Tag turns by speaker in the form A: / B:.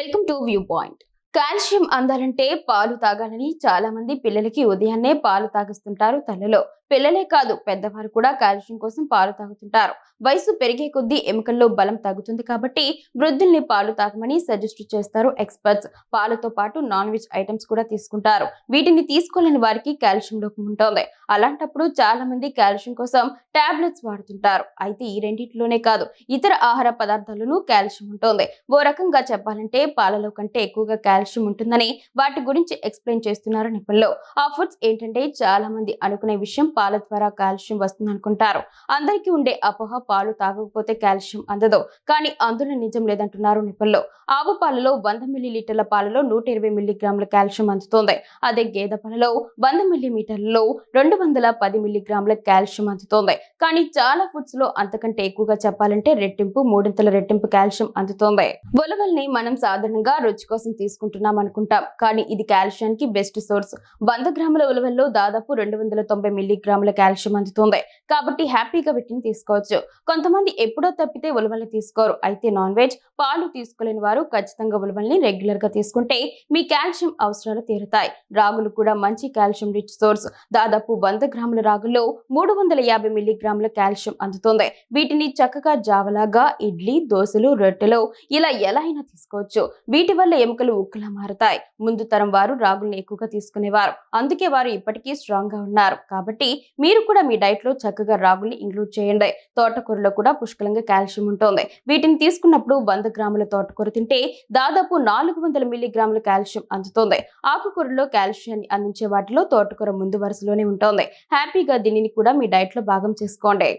A: Welcome to view point. Calcium అందాలంటే పాలు తాగాలని చాలా మంది పిల్లలకి ఉదయాన్నే పాలు తాగిస్తుంటారు తల్లలో పిల్లలే కాదు పెద్దవారు కూడా కాల్షియం కోసం పాలు తాగుతుంటారు. వయసు పెరిగే కొద్దీ ఎముకల్లో బలం తగ్గుతుంది కాబట్టి వృద్ధుల్ని పాలు తాగమని సజెస్ట్ చేస్తారు ఎక్స్పర్ట్స్ పాలతో పాటు నాన్ వెజ్ ఐటమ్స్ కూడా తీసుకుంటారు. వీటిని తీసుకోలేని వారికి కాల్షియం లోపం ఉంటుంది. అలాంటప్పుడు చాలా మంది కాల్షియం కోసం టాబ్లెట్స్ వాడుతుంటారు. అయితే ఈ రెండింటిలోనే కాదు ఇతర ఆహార పదార్థాలను కాల్షియం ఉంటుంది. ఓ రకంగా చెప్పాలంటే పాలలో కంటే ఎక్కువగా కాల్షియం ఉంటుందని వాటి గురించి ఎక్స్ప్లెయిన్ చేస్తున్నారు నిపుణులు. ఆ ఫుడ్స్ ఏంటంటే చాలా మంది అనుకునే విషయం పాల ద్వారా కాల్షియం వస్తుంది అనుకుంటారు అందరికీ ఉండే అపోహ పాలు తాగకపోతే కాల్షియం అందదు. కానీ అందులో నిజం లేదంటున్నారు నిపుణులు. ఆవు పాలలో వంద మిల్లీలీటర్ల పాలలో నూట ఇరవై మిల్లీగ్రాముల కాల్షియం అందుతుంది. అదే గేదె పాలలో వంద మిల్లీమీటర్లలో రెండు వందల పది మిల్లీగ్రాముల కాల్షియం అందుతోంది. కానీ చాలా ఫుడ్స్లో అంతకంటే ఎక్కువగా చెప్పాలంటే రెట్టింపు మూడింతల రెట్టింపు కాల్షియం అందుతోంది. ఉలవల్ని మనం సాధారణంగా రుచి కోసం తీసుకుంటున్నాం అనుకుంటాం. కానీ ఇది కాల్షియానికి బెస్ట్ సోర్స్. వంద గ్రాముల ఉలవల్లో దాదాపు రెండు వందల తొంభై గ్రాముల కాల్షియం అందుతుంది. కాబట్టి హ్యాపీగా వీటిని తీసుకోవచ్చు. కొంతమంది ఎప్పుడో తప్పితే ఉలవల్ని తీసుకోరు. అయితే నాన్ వెజ్ పాలు తీసుకోలేని వారు ఖచ్చితంగా ఉలవల్ని రెగ్యులర్గా తీసుకుంటే మీ కాల్షియం అవసరాలు తీరుతాయి. రాగులు కూడా మంచి కాల్షియం రిచ్ సోర్స్. దాదాపు వంద గ్రాముల రాగుల్లో మూడు వందల యాభై మిల్లీగ్రాముల కాల్షియం అందుతుంది. వీటిని చక్కగా జావలాగా ఇడ్లీ దోశలు రొట్టెలు ఇలా ఎలా అయినా తీసుకోవచ్చు. వీటి వల్ల ఎముకలు ఉక్కులా మారుతాయి. ముందు తరం వారు రాగుల్ని ఎక్కువగా తీసుకునేవారు. అందుకే వారు ఇప్పటికీ స్ట్రాంగ్గా ఉన్నారు. కాబట్టి మీరు కూడా మీ డైట్లో చక్కగా రాగుల్ని ఇంక్లూడ్ చేయండి. తోటకూరలో కూడా పుష్కలంగా కాల్షియం ఉంటుంది. వీటిని తీసుకున్నప్పుడు వంద గ్రాముల తోటకూర తింటే దాదాపు నాలుగు వందల మిల్లీగ్రాముల కాల్షియం అందుతుంది. ఆకుకూరలో కాల్షియాన్ని అందించే వాటిలో తోటకూర ముందు వరుసలోనే ఉంటుంది. హ్యాపీగా దీనిని కూడా మీ డైట్లో భాగం చేసుకోండి.